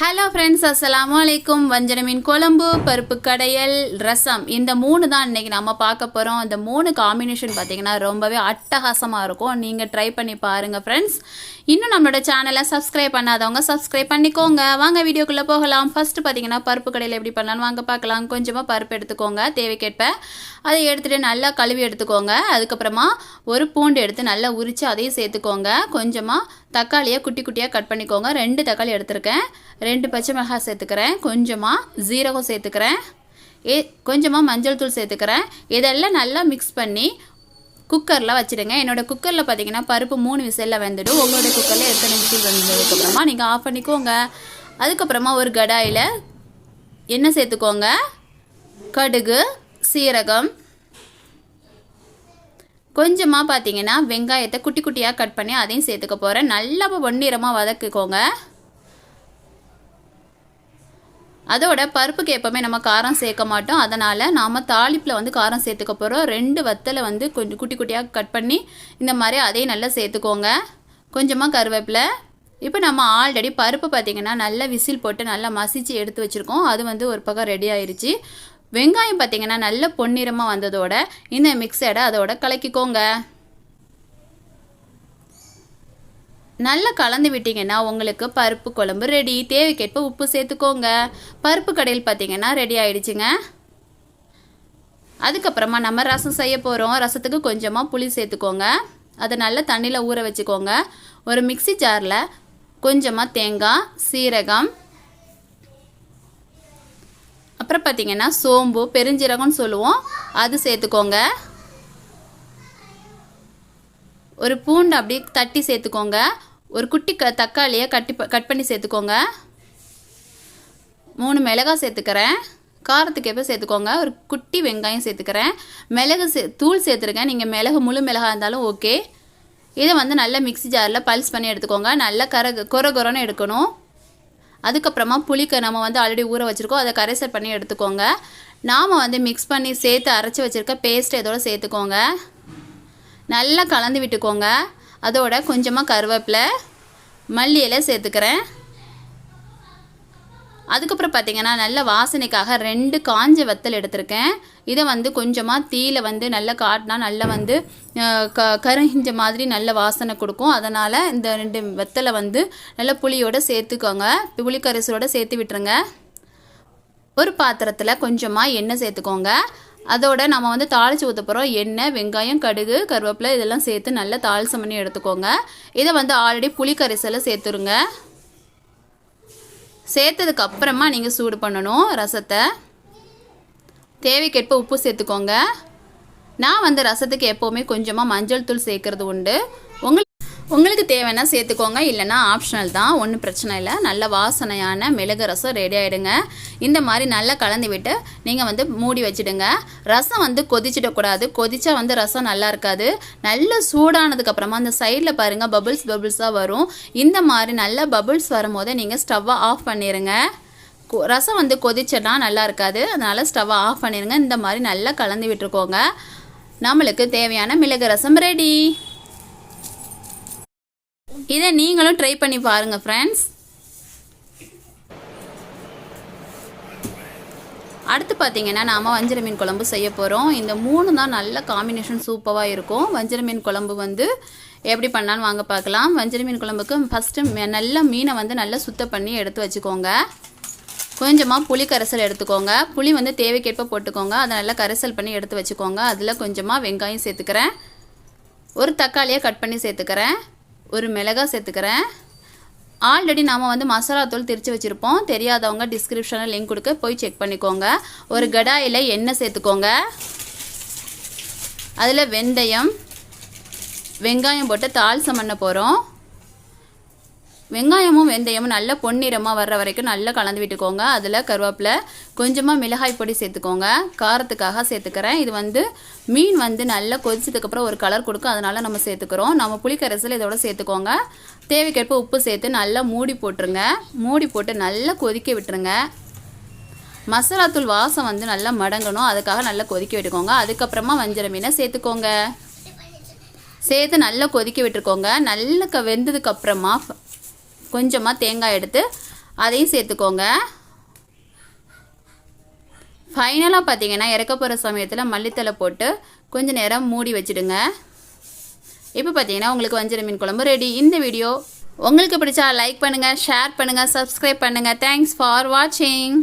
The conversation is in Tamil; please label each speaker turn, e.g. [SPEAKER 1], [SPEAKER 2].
[SPEAKER 1] ஹலோ ஃப்ரெண்ட்ஸ் அஸ்லாம் வலைக்கும் வஞ்சர மீன் குழம்பு பருப்பு கடையல் ரசம். இந்த மூணு தான் இன்றைக்கி நம்ம பார்க்க போகிறோம் இந்த மூணு காம்பினேஷன் பார்த்தீங்கன்னா ரொம்பவே அட்டகாசமாக இருக்கும். நீங்கள் ட்ரை பண்ணி பாருங்கள் ஃப்ரெண்ட்ஸ் இன்னும் நம்மளோட சேனலை சப்ஸ்கிரைப் பண்ணாதவங்க சப்ஸ்கிரைப் பண்ணிக்கோங்க. வாங்க வீடியோக்குள்ளே போகலாம். ஃபஸ்ட்டு பார்த்தீங்கன்னா பருப்பு கடையில் எப்படி பண்ணலாம்னு வாங்க பார்க்கலாம். கொஞ்சமாக பருப்பு எடுத்துக்கோங்க தேவைக்கேற்ப. அதை எடுத்துகிட்டு நல்லா கழுவி எடுத்துக்கோங்க. அதுக்கப்புறமா ஒரு பூண்டு எடுத்து நல்லா உரித்து அதையும் சேர்த்துக்கோங்க. கொஞ்சமாக தக்காளியை குட்டி குட்டியாக கட் பண்ணிக்கோங்க. ரெண்டு தக்காளி எடுத்திருக்கேன். ரெண்டு பச்சை மிளகாய் சேர்த்துக்கிறேன். கொஞ்சமாக ஜீரகம் சேர்த்துக்கிறேன். ஏ கொஞ்சமாக மஞ்சள் தூள் சேர்த்துக்கிறேன். இதெல்லாம் நல்லா மிக்ஸ் பண்ணி குக்கரில் வச்சுடுங்க. என்னோடய குக்கரில் பார்த்தீங்கன்னா பருப்பு மூணு விசிலில் வந்துடும். உங்களோட குக்கரில் எத்தனை விசில் வந்ததுக்கப்புறமா நீங்கள் ஆஃப் பண்ணிக்கோங்க. அதுக்கப்புறமா ஒரு கடாயில் எண்ணெய் சேர்த்துக்கோங்க. கடுகு சீரகம் கொஞ்சமாக பார்த்தீங்கன்னா வெங்காயத்தை குட்டி குட்டியாக கட் பண்ணி அதையும் சேர்த்துக்க போகிறேன் நல்லா பொன்னிறமாக வதக்கிக்கோங்க. அதோட பருப்புக்கு எப்போவுமே நம்ம காரம் சேர்க்க மாட்டோம். அதனால் நாம் தாளிப்பில் வந்து காரம் சேர்த்துக்க போகிறோம் ரெண்டு வத்தலை வந்து கொஞ்சம் குட்டி குட்டியாக கட் பண்ணி இந்த மாதிரி அதையும் நல்லா சேர்த்துக்கோங்க. கொஞ்சமாக கருவேப்பிலை. இப்போ நம்ம ஆல்ரெடி பருப்பு பார்த்திங்கன்னா நல்லா விசில் போட்டு நல்லா மசிச்சு எடுத்து வச்சுருக்கோம். அது வந்து ஒரு பக்கம் ரெடி ஆயிடுச்சு வெங்காயம் பார்த்தீங்கன்னா நல்ல பொன்னிறமாக வந்ததோட இந்த மிக்சடை அதோட கலக்கிக்கோங்க. நல்லா கலந்து விட்டிங்கன்னா உங்களுக்கு பருப்பு குழம்பு ரெடி தேவைக்கேற்ப உப்பு சேர்த்துக்கோங்க. பருப்பு கடையில் பார்த்தீங்கன்னா ரெடி ஆயிடுச்சுங்க. அதுக்கப்புறமா நம்ம ரசம் செய்ய போகிறோம் ரசத்துக்கு கொஞ்சமாக புளி சேர்த்துக்கோங்க. அதை நல்லா தண்ணியில் ஊற வச்சுக்கோங்க. ஒரு மிக்சி ஜாரில் கொஞ்சமாக தேங்காய் சீரகம் அப்புறம் பார்த்தீங்கன்னா சோம்பு பெருஞ்சீரகம்னு சொல்லுவோம். அது சேர்த்துக்கோங்க. ஒரு பூண்டு அப்படி தட்டி சேர்த்துக்கோங்க. ஒரு குட்டி க தக்காளியை கட்டி கட் பண்ணி சேர்த்துக்கோங்க. மூணு மிளகாய் சேர்த்துக்கிறேன். காரத்துக்கு எப்போ சேர்த்துக்கோங்க. ஒரு குட்டி வெங்காயம் சேர்த்துக்கிறேன். மிளகு சே தூள் சேர்த்துருக்கேன். நீங்கள் மிளகு முழு மிளகாய் இருந்தாலும் ஓகே. இதை வந்து நல்லா மிக்ஸி ஜாரில் பல்ஸ் பண்ணி எடுத்துக்கோங்க. நல்லா கர கொர கொரன்னு எடுக்கணும். அதுக்கப்புறமா புளிக்க நம்ம வந்து ஆல்ரெடி ஊற வச்சுருக்கோம். அதை கரைசல் பண்ணி எடுத்துக்கோங்க. நாம் வந்து மிக்ஸ் பண்ணி சேர்த்து அரைச்சி வச்சுருக்க பேஸ்ட் இதோட சேர்த்துக்கோங்க. நல்லா கலந்து விட்டுக்கோங்க. அதோட கொஞ்சமாக கருவேப்பிலை மல்லி இலை சேர்த்துக்கிறேன். அதுக்கப்புறம் பார்த்தீங்கன்னா நல்ல வாசனைக்காக ரெண்டு காஞ்ச வத்தல் எடுத்திருக்கேன். இதை வந்து கொஞ்சமாக தீயில வந்து நல்லா காட்டினா நல்லா வந்து க கருகிஞ்ச மாதிரி நல்ல வாசனை கொடுக்கும். அதனால் இந்த ரெண்டு வெத்தலை வந்து நல்லா புளியோட சேர்த்துக்கோங்க. புளிக்கரிசலோட சேர்த்து விட்டுருங்க. ஒரு பாத்திரத்தில் கொஞ்சமாக எண்ணெய் சேர்த்துக்கோங்க. அதோட நம்ம வந்து தாளித்து ஊற்ற போகிறோம் எண்ணெய் வெங்காயம் கடுகு கருவேப்பிலை இதெல்லாம் சேர்த்து நல்லா தாளிசம் பண்ணி எடுத்துக்கோங்க. இதை வந்து ஆல்ரெடி புளிக்கரிசலை சேர்த்துருங்க. சேர்த்ததுக்கு அப்புறமா நீங்கள் சூடு பண்ணணும் ரசத்தை. தேவைக்கேற்ப உப்பு சேர்த்துக்கோங்க. நான் வந்து ரசத்துக்கு எப்போவுமே கொஞ்சமாக மஞ்சள் தூள் சேர்க்கறது உண்டு. உங்களுக்கு உங்களுக்கு தேவைன்னா சேர்த்துக்கோங்க இல்லைனா ஆப்ஷனல் தான். ஒன்றும் பிரச்சனை இல்லை. நல்ல வாசனையான மிளகு ரசம் ரெடி ஆகிடுங்க இந்த மாதிரி நல்லா கலந்து விட்டு நீங்கள் வந்து மூடி வச்சுடுங்க. ரசம் வந்து கொதிச்சிடக்கூடாது கொதிச்சா வந்து ரசம் நல்லா இருக்காது. நல்ல சூடானதுக்கப்புறமா அந்த சைடில் பாருங்கள் பபுள்ஸ் பபுள்ஸாக வரும். இந்த மாதிரி நல்ல பபுள்ஸ் வரும்போதே நீங்கள் ஸ்டவ்வை ஆஃப் பண்ணிடுங்க ரசம் வந்து கொதிச்சனா நல்லா இருக்காது. அதனால் ஸ்டவ்வை ஆஃப் பண்ணிடுங்க இந்த மாதிரி நல்லா கலந்து விட்டுருக்கோங்க நம்மளுக்கு தேவையான மிளகு ரசம் ரெடி இதை நீங்களும் ட்ரை பண்ணி பாருங்க ஃப்ரெண்ட்ஸ் அடுத்து பார்த்தீங்கன்னா நாம் வஞ்சர மீன் குழம்பு செய்ய போகிறோம் இந்த மூணு தான் நல்ல காம்பினேஷன் சூப்பராக இருக்கும். வஞ்சர மீன் குழம்பு வந்து எப்படி பண்ணாலும் வாங்க பார்க்கலாம். வஞ்சர மீன் குழம்புக்கு ஃபஸ்ட்டு நல்ல மீனை வந்து நல்லா சுத்தம் பண்ணி எடுத்து வச்சுக்கோங்க. கொஞ்சமாக புளி கரைசல் எடுத்துக்கோங்க. புளி வந்து தேவைக்கேற்ப போட்டுக்கோங்க. அதை நல்லா கரைசல் பண்ணி எடுத்து வச்சுக்கோங்க. அதில் கொஞ்சமாக வெங்காயம் சேர்த்துக்கிறேன். ஒரு தக்காளியை கட் பண்ணி சேர்த்துக்கிறேன். ஒரு மிளகாய் சேர்த்துக்கிறேன். ஆல்ரெடி நாம் வந்து மசாலா தூள் திரித்து வச்சுருப்போம். தெரியாதவங்க டிஸ்கிரிப்ஷனில் லிங்க் கொடுக்க போய் செக் பண்ணிக்கோங்க. ஒரு கடாயில் எண்ணெய் சேர்த்துக்கோங்க. அதில் வெந்தயம் வெங்காயம் போட்டு தாள்சம் பண்ண போகிறோம் வெங்காயமும் வெந்தயமும் நல்ல பொன்னிறமாக வர்ற வரைக்கும் நல்லா கலந்து விட்டுக்கோங்க. அதில் கருவேப்பிலை கொஞ்சமாக மிளகாய் பொடி சேர்த்துக்கோங்க. காரத்துக்காக சேர்த்துக்கிறேன். இது வந்து மீன் வந்து நல்லா கொதிச்சதுக்கப்புறம் ஒரு கலர் கொடுக்கும். அதனால் நம்ம சேர்த்துக்கிறோம். நம்ம புளிக்கரைசல் இதோட சேர்த்துக்கோங்க. தேவைக்கேற்ப உப்பு சேர்த்து நல்லா மூடி போட்டுருங்க. மூடி போட்டு நல்லா கொதிக்க விட்டுருங்க. மசாலாத்தூள் வாசம் வந்து நல்லா மடங்கணும். அதுக்காக நல்லா கொதிக்க விட்டுக்கோங்க. அதுக்கப்புறமா வஞ்சிர மீனை சேர்த்துக்கோங்க. சேர்த்து நல்லா கொதிக்க விட்டுருக்கோங்க நல்லா க வெந்ததுக்கு அப்புறமா கொஞ்சமாக தேங்காய் எடுத்து அதையும் சேர்த்துக்கோங்க. ஃபைனலாக பார்த்தீங்கன்னா இறக்க போகிற சமயத்தில் மல்லித்தலை போட்டு கொஞ்ச நேரம் மூடி வச்சிடுங்க. இப்போ பார்த்தீங்கன்னா உங்களுக்கு வஞ்சிர மீன் குழம்பு ரெடி இந்த வீடியோ உங்களுக்கு பிடிச்சா லைக் பண்ணுங்கள் ஷேர் பண்ணுங்கள் சப்ஸ்கிரைப் பண்ணுங்கள் தேங்க்ஸ் ஃபார் வாட்சிங்